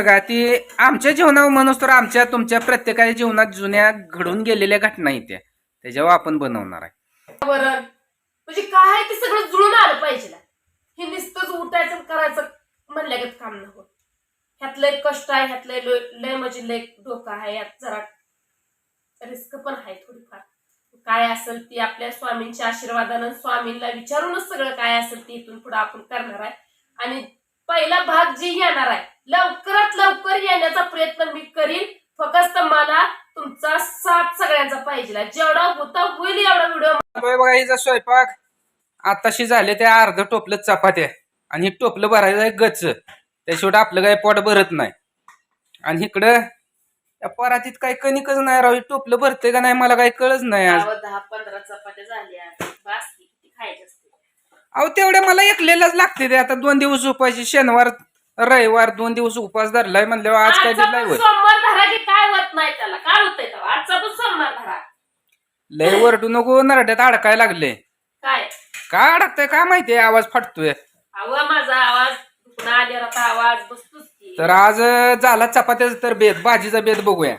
का ती आमच्या जीवनावर म्हणूस तर आमच्या तुमच्या प्रत्येकाच्या जीवनात जुन्या घडून गेलेल्या घटना येत्या त्याच्यावर आपण बनवणार आहे. वरण म्हणजे काय आहे ते सगळं जुळून आलं पाहिजे ना. हे नुसतंच उठायचं आणि करायचं म्हणल्यागत काम नको. ह्यातलं एक कष्ट आहे ह्यातलं लय लय म्हणजे लय धोका आहे. यात जरा रिस्क पण आहे थोडीफार. काय असेल ती आपल्या स्वामींच्या आशीर्वादानं स्वामींना विचारूनच सगळं काय असेल ते इथून पुढे आपण करणार आहे. आणि पहिला भाग जे येणार आहे. लवकरात लवकर येण्याचा प्रयत्न मी करीन. फक्त मला तुमचा साथ सगळ्यांचा पाहिजे. जेवढा होता होईल एवढा व्हिडिओ बघा बघा हिचा स्वयंपाक आताशी झाले ते अर्ध टोपलं चपात्या आणि हे टोपलं भरायचं आहे गच त्याशिवाय आपलं काय पोट भरत नाही. आणि इकडं त्या परातीत काही कणिकच नाही राव. हे टोपलं भरतंय का नाही मला काही कळच नाही आज गावात दहा पंधरा चपात्या झाल्या बास की किती खायचे असते अहो तेवढ्या मला एकलेलाच लागते ते. आता दोन दिवस उपाशी शनिवार रविवार दोन दिवस उपास धरलाय म्हणल्यावर आज काय आजचा दिलाय पण वर सोमवार धरा की काय होत नाही त्याला. काय होतंय तेव्हा आजचा पण सोमवार धरा. लय वरडू नको नरड्यात अडकाय लागले. काय? काय अडकतंय काय माहितीये आवाज फाटतोय. अहो माझा आवाज दुखणं आल्यावर आता आवाज बसतोच की. तर आज अं, झाला चपात्याचा तर बेत भाजीचा बेत बघूया.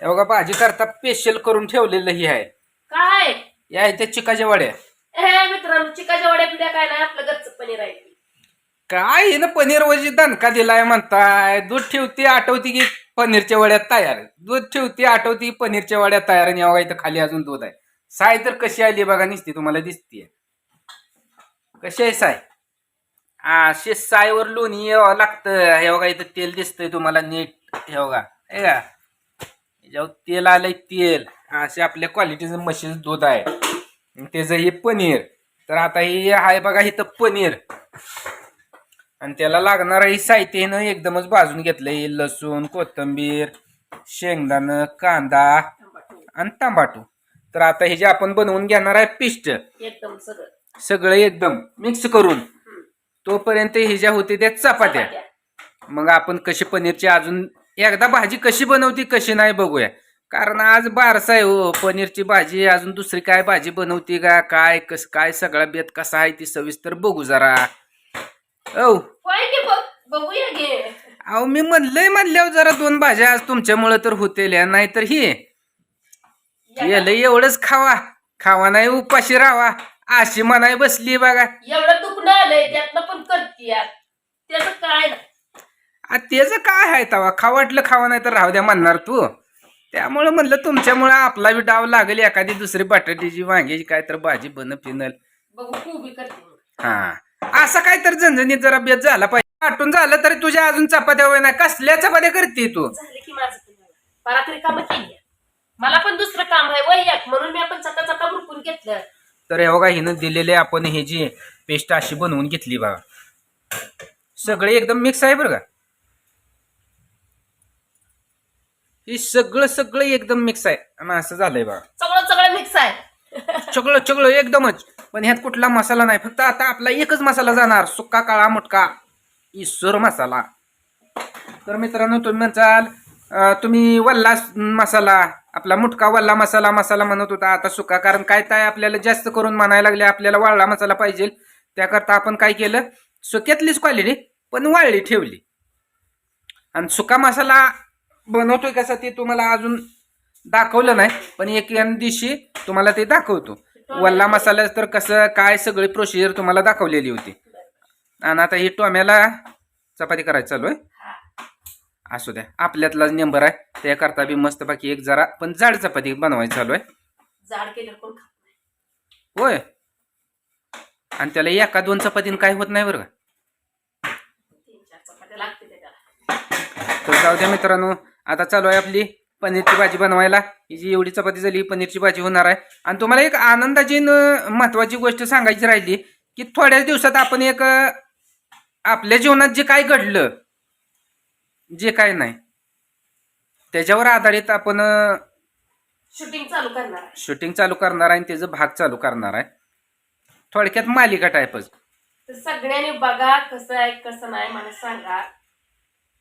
हे बघा भाजी करता स्पेशल करून ठेवलेलं ही आहे. काय? या त्या चिकाच्या वड्या. हे चिकाच्या वड्या पिढ्या काय नाही आपलं गच्च पनीर आहे. काय हे ना पनीर वजी दणका दिलाय म्हणताय. दूध ठेवते आठवती की पनीरच्या वड्यात तयार दूध ठेवते आठवती की पनीरच्या वड्यात तयार आणि अवघा इथं खाली अजून दूध आहे. साय तर कशी आली बघा निसती तुम्हाला दिसतीये. कशी आहे साय हा शे सायवर लोणी यावं लागतं. हे बघा इथं तेल दिसतंय तुम्हाला नीट. हे बघा हे का याच्यावर तेल आलंय तेल. असे आपल्या क्वालिटीचं म्हशीचं दूध आहे. आणि त्याचं हे पनीर. तर आता हे आहे बघा इथं पनीर. आणि त्याला लागणारं हे साहित्यानं एकदमच भाजून घेतलंय. लसूण कोथिंबीर शेंगदाणं कांदा आणि टमाटो तर आता हे जे आपण बनवून घेणार आहे पिस्ट एकदम सगळं. एकदम मिक्स करून तोपर्यंत हे ज्या होते त्या चपात्या. मग आपण कशी पनीरची अजून एकदा भाजी कशी बनवती कशी नाही बघूया. कारण आज बारसा आहे हो. पनीरची भाजी अजून दुसरी काय भाजी बनवती का? काय कस काय सगळा बेत कसा आहे ती सविस्तर बघू जरा. औ. अहो मी म्हणलंय म्हणल्यावर जरा दोन भाज्या आज तुमच्यामुळं तर होतील नाहीतर ही. याला एवढंच खावा. खावा नाही उपाशी राहावा. अशी म्हणाय बसली बघा. एवढं दुखणं आलंय त्यातनं पण करते त्याचं काय त्याचं काय आहे तवा? खा वाटलं खावा नाही तर राहू द्या म्हणणार तू. त्यामुळं म्हणलं तुमच्यामुळं आपला बी डाव लागेल एखादी दुसरी बटाट्याची वांग्याची काय तर भाजी बन बघू करते मग. हा. असं काय तर झणझणीत जरा बेत झाला पाहिजे. वाटून झालं तरी तुझ्या अजून चपात्या होय नाही. कसल्या चपात्या करते तू? झालं की माझं पण झालं. परात्री कामं केली मला पण दुसरं काम आहे वैयाक म्हणून मी आपण चका चका रुपून घेतलं. तर हे बघा हिनं दिलेले आपण हे जी पेस्ट अशी बनवून घेतली बघा. सगळे एकदम मिक्स आहे बरं का? हे सगळं सगळं एकदम मिक्स आहे. आणि असं झालंय बघा. सगळं सगळं मिक्स आहे. सगळं सगळं एकदमच. पण ह्यात कुठला मसाला नाही. फक्त आता आपला एकच मसाला जाणार. सुक्का काळा मुटका. ईश्वर मसाला. तर मित्रांनो तुम्ही म्हणसाल अं, तुम्ही वल्ला मसाला आपला मुटका वल्ला मसाला मसाला म्हणत होता. आता सुका कारण काय काय आपल्याला जास्त करून म्हणायला लागले आपल्याला वाळला मसाला पाहिजे. त्याकरता आपण काय केलं? सुक्यातलीच क्वालिटी पण वाळली ठेवली. आणि सुका मसाला बनवतोय कसा ते तुम्हाला अजून दाखवलं नाही पण एक या दिवशी तुम्हाला ते दाखवतो. वल्ला मसाला तर कसं काय सगळी प्रोसिजर तुम्हाला दाखवलेली होती. आणि आता ही टोम्याला चपाती करायची चालू आहे. असू द्या आपल्यातलाच नंबर आहे त्याकरता बी मस्त बाकी एक जरा पण जाड चपाती बनवायची चालू आहे. होय. आणि त्याला एका दोन चपातीनं काय होत नाही बरं का. तर जाऊ द्या मित्रांनो आता चालू आहे आपली पनीरची भाजी बनवायला. ही जी एवढी चपाती झाली पनीरची भाजी होणार आहे. आणि तुम्हाला एक आनंदाची महत्वाची गोष्ट सांगायची राहिली की थोड्याच दिवसात आपण एक आपल्या जीवनात जे काय घडलं जे काय नाही त्याच्यावर आधारित आपण शूटिंग चालू करणार शूटिंग चालू करणार आहे आणि त्याचं भाग चालू करणार आहे. थोडक्यात मालिका टाईपच सगळ्यांनी बघा कसं आहे कसं नाही मला सांगा.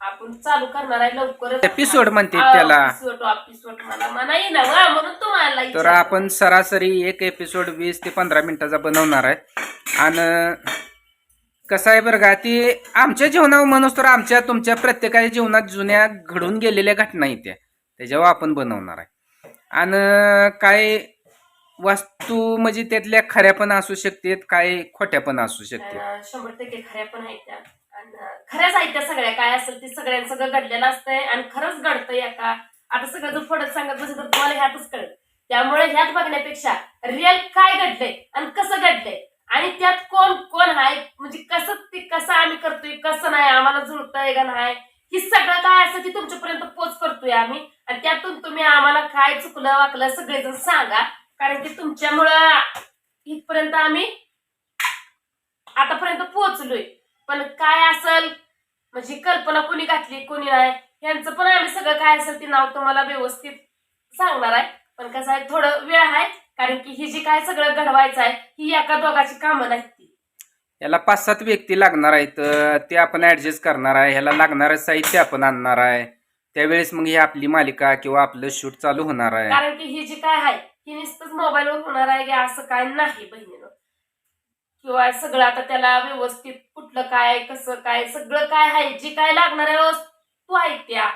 आपण चालू करणार आहे लवकरच. Episode म्हणते त्याला. एपिसोड एपिसोड मला म्हणा येईना वा म्हणून तुम्हाला तर विचारलं. आपण सरासरी एक एपिसोड वीस ते पंधरा मिनिटाचा बनवणार आहे. आणि कसं आहे बरं का ती आमच्या जीवनावर म्हणूस तर आमच्या तुमच्या प्रत्येकाच्या जीवनात जुन्या घडून गेलेल्या घटना आहेत त्या त्याच्यावर आपण बनवणार आहे. आणि काय वस्तू म्हणजे त्यातल्या खऱ्या पण असू शकतात काय खोट्या पण असू शकतात. आणि शंभर टक्के खऱ्या पण आहेत त्या. आणि खऱ्याच आहेत त्या सगळ्या काय असेल ते सगळ्यांचं सगळं घडलेलं असतंय आणि खरंच घडतंय या का. आता सगळं जर फडत सांगत बसेल तर तुम्हाला ह्यातच कळत त्यामुळे ह्यात बघण्यापेक्षा रिअल काय घडलंय आणि कसं घडलंय आणि त्यात कोण कोण आहे म्हणजे कसं ते कसं आम्ही करतोय कसं नाही आम्हाला जुळतंय का नाही? हे सगळं काय असं की तुमच्यापर्यंत पोच करतोय आम्ही. आणि त्यातून तुम्ही आम्हाला काय चुकलं वाकलं सगळेजण सांगा. कारण की तुमच्यामुळं इथपर्यंत आम्ही आतापर्यंत पोहोचलोय. पण काय असल? म्हणजे कल्पना कोणी घातली कोणी नाही? यांचं पण आम्ही सगळं काय असेल ते नाव तुम्हाला व्यवस्थित सांगणार आहे. पण कसं आहे थोडं वेळ आहे कारण की ही जी काय सगळं घडवायचं आहे ही एका दोघाची कामं नाही ती. याला पाच सात व्यक्ती लागणार आहेत ते आपण ऍडजस्ट करणार आहे ह्याला लागणारं साहित्य आपण आणणार आहे. त्यावेळेस मग ही आपली मालिका किंवा आपलं शूट चालू होणार आहे. कारण की ही जी काय आहे ही नुसतंच मोबाईलवर होणार आहे असं काय नाही बहिणीनं. किंवा सगळं आता त्याला व्यवस्थित कुठलं काय कसं काय सगळं काय आहे जी काय लागणाऱ्या वस्तू आहेत त्या.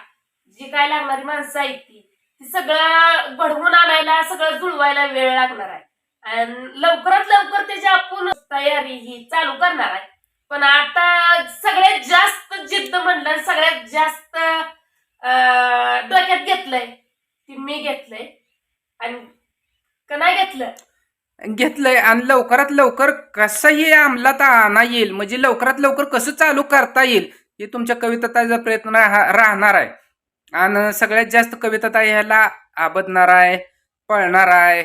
जी काय लागणारी माणसं आहेत ती. ती सगळं घडवून आणायला सगळं जुळवायला वेळ लागणार आहे. आणि लवकरात लवकर त्याची आपण तयारी ही चालू करणार आहे. पण आता सगळ्यात जास्त जिद्द म्हणलं सगळ्यात जास्त अं, डोक्यात घेतलंय ती मी घेतलंय आणि का नाही घेतलं घेतलंय आणि लवकरात लवकर कसं हे अंमलात आणा येईल. म्हणजे लवकरात लवकर कसं चालू करता येईल हे तुमच्या कविताचा प्रयत्न राहणार आहे. आणि सगळ्यात जास्त कविता ह्याला आबदणार आहे पळणार आहे.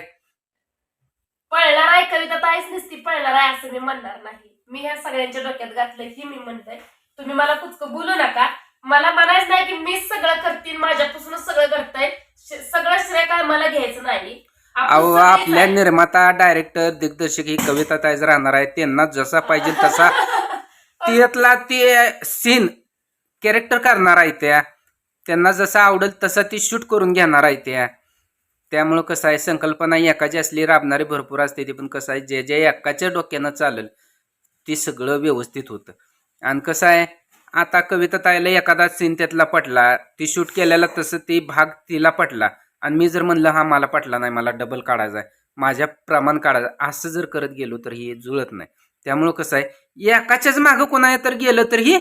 पळणार आहे कविता ताईच नसती पळणार आहे असं मी म्हणणार नाही. मी ह्या सगळ्यांच्या डोक्यात घातलंय हे मी म्हणतोय. तुम्ही मला कुचकं बोलू नका. मला म्हणायचं नाही की मी सगळं करतील माझ्यापासूनच सगळं करताय. सगळं श्रेय काय मला घ्यायचं नाही. अहो आपल्या. निर्माता डायरेक्टर दिग्दर्शक ही कविता ताईच राहणार आहे त्यांना जसा पाहिजे तसा त्यातला ते सीन कॅरेक्टर करणार आहे त्या. त्यांना जसं आवडेल तसं ती शूट करून घेणार आहे त्या. त्यामुळं कसं आहे संकल्पना एकाची असली राबणारी भरपूर असते ती पण कसं आहे जे जे एकाच्या डोक्यानं चालेल ती सगळं व्यवस्थित होतं. आणि कसं आहे आता कविता ताईला एखादा सीन त्यातला पटला ती शूट केलेला तसं ती भाग तिला पटला. आणि मी जर म्हणलं हा मला पटला नाही मला डबल काढायचा आहे. माझ्या प्रमाण काढायचं असं जर करत गेलो तर हे जुळत नाही. त्यामुळं कसं आहे एकाच्याच मागं कोणा तर गेलं तर ही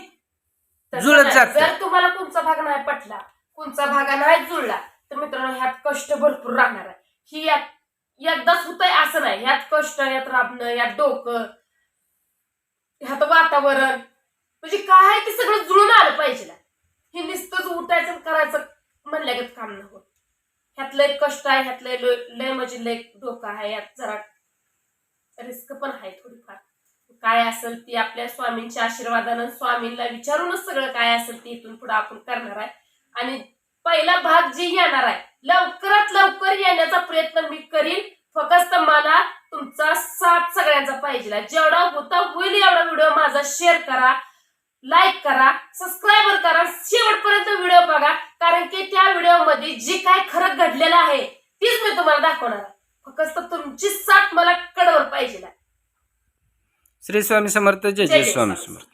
जुळत. जातं. जर तुम्हाला कोणचा भाग नाही पटला कोणचा भाग नाही जुळला तर मित्रांनो ह्यात कष्ट भरपूर राहणार आहे. ही यात एकदाच होतंय असं नाही. ह्यात कष्ट यात राबणं यात डोकं ह्यात वातावरण. म्हणजे काय आहे ते सगळं जुळून आलं पाहिजे. हे नुसतंच उठायचं करायचं म्हणल्यागत काम न होत. ह्यातलं एक कष्ट आहे ह्यातलं लय लय म्हणजे लय धोका आहे यात जरा रिस्क पण आहे थोडीफार. काय असेल ती आपल्या स्वामींच्या आशीर्वादानं स्वामींना विचारूनच सगळं काय असेल ते इथून पुढे आपण करणार आहे. आणि पहिला भाग जी येणार आहे लवकरात लवकर येण्याचा प्रयत्न मी करीन. फक्त मला तुमचा साथ सगळ्यांचा पाहिजे जेवढा होता होईल एवढा व्हिडिओ माझा शेअर करा. लाईक करा सबस्क्राईबर करा शेवटपर्यंत व्हिडिओ बघा कारण की त्या व्हिडिओमध्ये जे काय खरं घडलेलं आहे तीच मी तुम्हाला दाखवणार फक्त तुमची साथ मला कडवर पाहिजे. श्री स्वामी समर्थ जय जय स्वामी समर्थ.